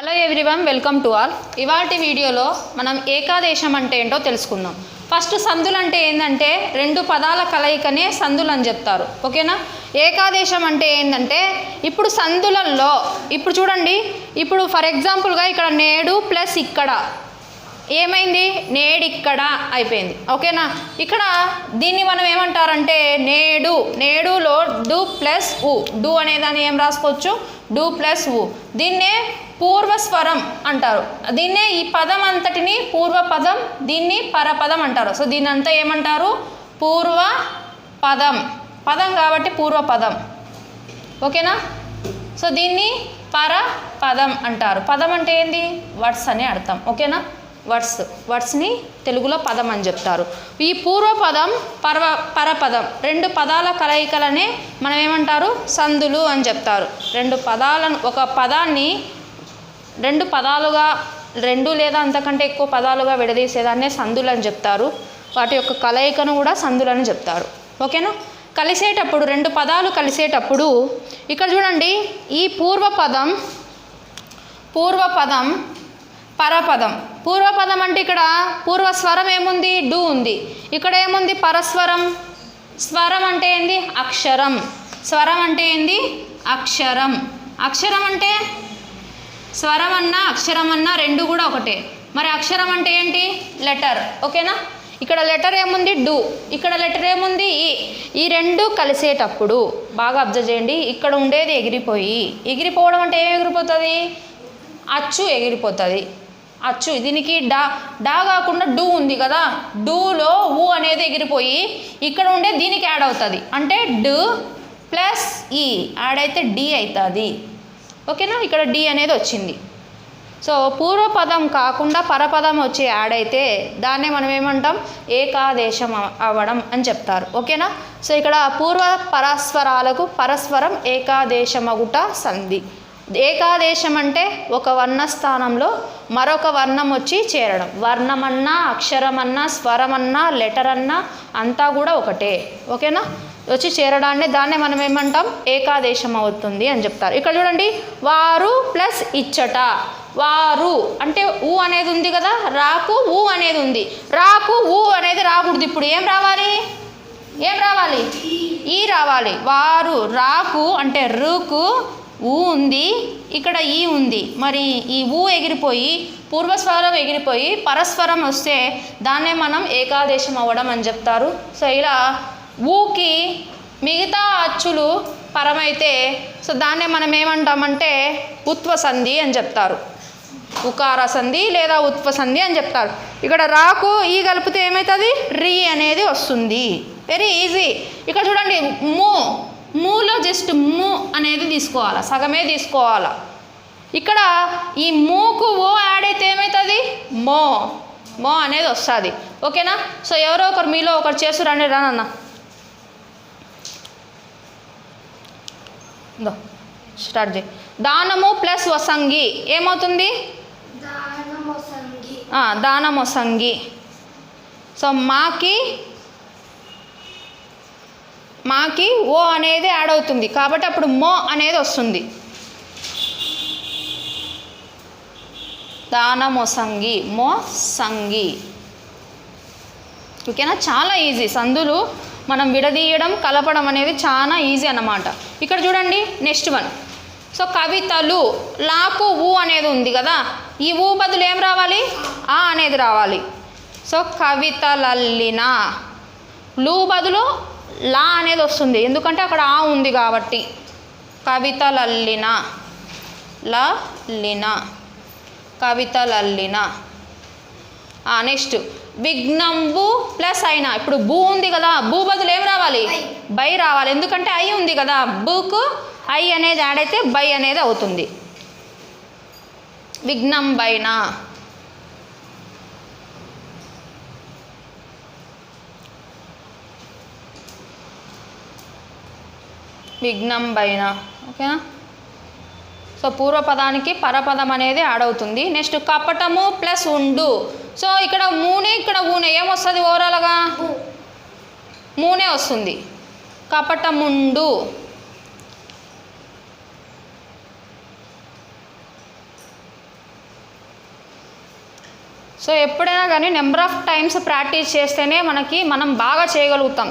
Hello everyone welcome to all ఇవాటి వీడియోలో మనం ఏకాదేశం అంటే ఏంటో తెలుసుకుందాం. ఫస్ట్ సందులు అంటే ఏంటంటే రెండు పదాల కలయికనే సందులు అని చెప్తారు. ఓకేనా? ఏకాదేశం అంటే ఏంటంటే ఇప్పుడు సందులల్లో ఇప్పుడు చూడండి ఇప్పుడు ఫర్ ఎగ్జాంపుల్గా ఇక్కడ నేడు ప్లస్ ఇక్కడ. ఏమైంది? నేడిక్కడ అయిపోయింది. ఓకేనా? ఇక్కడ దీన్ని మనం ఏమంటారంటే నేడు. నేడులో డు ప్లస్ ఉ డు అనే దాన్ని ఏం రాసుకోవచ్చు? డు ప్లస్ ఉ దీన్నే పూర్వస్వరం అంటారు. దీన్నే ఈ పదం అంతటిని పూర్వ పదం దీన్ని పరపదం అంటారు. సో దీని అంతా ఏమంటారు? పూర్వ పదం పదం కాబట్టి పూర్వ పదం ఓకేనా? సో దీన్ని పర పదం అంటారు. పదం అంటే ఏంది? వర్డ్స్ అని అర్థం. ఓకేనా? వర్డ్స్ వర్డ్స్ని తెలుగులో పదం అని చెప్తారు. ఈ పూర్వపదం పర్వ పరపదం రెండు పదాల కలయికలనే మనం ఏమంటారు సందులు అని చెప్తారు. రెండు పదాలను ఒక పదాన్ని రెండు పదాలుగా రెండు లేదా అంతకంటే ఎక్కువ పదాలుగా విడదీసేదాన్నే సందులు అని చెప్తారు. వాటి యొక్క కలయికను కూడా సందులని చెప్తారు. ఓకేనా? కలిసేటప్పుడు రెండు పదాలు కలిసేటప్పుడు ఇక్కడ చూడండి ఈ పూర్వపదం పూర్వపదం పరపదం. పూర్వపదం అంటే ఇక్కడ పూర్వస్వరం ఏముంది? డు ఉంది. ఇక్కడ ఏముంది? పరస్వరం. స్వరం అంటే ఏంది? అక్షరం. స్వరం అంటే ఏంది? అక్షరం. అక్షరం అంటే స్వరం అన్నా అక్షరం అన్నా రెండు కూడా ఒకటే. మరి అక్షరం అంటే ఏంటి? లెటర్. ఓకేనా? ఇక్కడ లెటర్ ఏముంది? డు. ఇక్కడ లెటర్ ఏముంది? ఈ. ఈ రెండు కలిసేటప్పుడు బాగా అబ్జర్వ్ చేయండి ఇక్కడ ఉండేది ఎగిరిపోయి. ఎగిరిపోవడం అంటే ఏం ఎగిరిపోతుంది? అచ్చు ఎగిరిపోతుంది. అచ్చు. దీనికి డా డా కాకుండా డు ఉంది కదా. డూలో ఊ అనేది ఎగిరిపోయి ఇక్కడ ఉండే దీనికి యాడ్ అవుతుంది. అంటే డు ప్లస్ ఈ యాడ్ అయితే డి అవుతుంది ఓకేనా? ఇక్కడ డి అనేది వచ్చింది. సో పూర్వపదం కాకుండా పరపదం వచ్చి యాడ్ అయితే దాన్నే మనం ఏమంటాం? ఏకాదేశం అవ్వడం అని చెప్తారు. ఓకేనా? సో ఇక్కడ పూర్వ పరస్వరాలకు పరస్పరం ఏకాదేశమగుట సంధి. ఏకాదేశం అంటే ఒక వర్ణ స్థానంలో మరొక వర్ణం వచ్చి చేరడం. వర్ణమన్నా అక్షరమన్నా స్వరమన్నా లెటర్ అన్నా అంతా కూడా ఒకటే. ఓకేనా? వచ్చి చేరడాన్ని దాన్నే మనం ఏమంటాం? ఏకాదేశం అవుతుంది అని చెప్తారు. ఇక్కడ చూడండి వారు ప్లస్ ఇచ్చట. వారు అంటే ఊ అనేది ఉంది కదా? రాకు ఊ అనేది ఉంది. రాకు ఊ అనేది రాకూడదు. ఇప్పుడు ఏం రావాలి? ఏం రావాలి? ఈ రావాలి. వారు రాకు అంటే రుకు ఊ ఉంది ఇక్కడ ఈ ఉంది. మరి ఈ ఊ ఎగిరిపోయి పూర్వస్వరం ఎగిరిపోయి పరస్వరం వస్తే దాన్నే మనం ఏకాదేశం అవ్వడం అని చెప్తారు. సో ఇలా ఊకి మిగతా అచ్చులు పరమైతే సో దాన్నే మనం ఏమంటామంటే ఉత్వ సంధి అని చెప్తారు. ఉకార సంధి లేదా ఉత్వ సంధి అని చెప్తారు. ఇక్కడ రాకు ఈ కలిపితే ఏమవుతుంది రీ అనేది వస్తుంది. వెరీ ఈజీ ఇక్కడ చూడండి మూ మూలో జస్ట్ మూ అనేది తీసుకోవాలా సగమే తీసుకోవాలా. ఇక్కడ ఈ మూకు ఓ యాడ్ అయితే ఏమవుతుంది మో. మో అనేది వస్తుంది. ఓకేనా? సో ఎవరో ఒకరు మీలో ఒకరు చేస్తురండి రానన్న. స్టార్ట్ చేయి. దానము ప్లస్ వసంగి. ఏమవుతుంది? దానమొసంగి సో మాకి మాకి ఓ అనేది యాడ్ అవుతుంది. కాబట్టి అప్పుడు మో అనేది వస్తుంది. దానమొసంగి మో సంగి ఓకేనా? చాలా ఈజీ. సందులు మనం విడదీయడం కలపడం అనేది చాలా ఈజీ అన్నమాట. ఇక్కడ చూడండి నెక్స్ట్ వన్. సో కవితలు లాకు ఊ అనేది ఉంది కదా? ఈ ఊ బదులు ఏం రావాలి? ఆ అనేది రావాలి. సో కవితలల్లిన. లూ బదులు లా అనేది వస్తుంది. ఎందుకంటే అక్కడ ఆ ఉంది కాబట్టి. కవితలల్లిన ల లిన కవితలల్లిన నెక్స్ట్. విఘ్నంబు ప్లస్ అయినా. ఇప్పుడు బూ ఉంది కదా బూ బదులు ఏం రావాలి? బై. బై రావాలి. ఎందుకంటే ఐ ఉంది కదా బూకు ఐ అనేది యాడ్ అయితే బై అనేది అవుతుంది. విఘ్నం బైన విఘ్నం బైన ఓకేనా? సో పూర్వపదానికి పరపదం అనేది యాడ్ అవుతుంది. నెక్స్ట్ కపటము ప్లస్ ఉండు. సో ఇక్కడ మూనే ఇక్కడ ఊనే. ఏమొస్తుంది ఓవరాల్గా? మూనే వస్తుంది. కపటముండు. సో ఎప్పుడైనా కానీ నెంబర్ ఆఫ్ టైమ్స్ ప్రాక్టీస్ చేస్తేనే మనకి మనం బాగా చేయగలుగుతాం.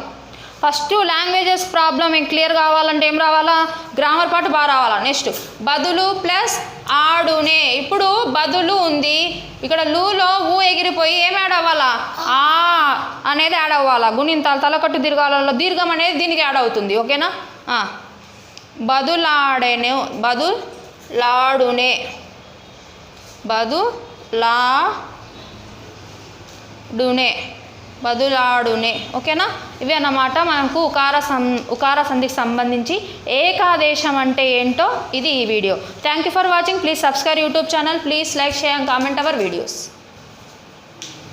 ఫస్ట్ లాంగ్వేజెస్ ప్రాబ్లం క్లియర్ కావాలంటే ఏం రావాలా? గ్రామర్ పాటు బాగా రావాలా? నెక్స్ట్ బదులు ప్లస్ ఆడునే. ఇప్పుడు బదులు ఉంది. ఇక్కడ లూలో ఊ ఎగిరిపోయి ఏం యాడ్ అవ్వాలా? ఆ అనేది యాడ్ అవ్వాలా. గుణింతాలు తలకట్టు దీర్ఘాలలో దీర్ఘం అనేది దీనికి యాడ్ అవుతుంది. ఓకేనా? ఆ. బదులాడెను బదులాడునే బదులాడునే బదులాడునే. ఓకేనా? ఇవి అన్నమాట మనకు ఉకార సం ఉకార సంధికి సంబంధించి ఏకాదేశం అంటే ఏంటో ఇది ఈ video. Thank you for watching please subscribe YouTube channel please like share and comment our videos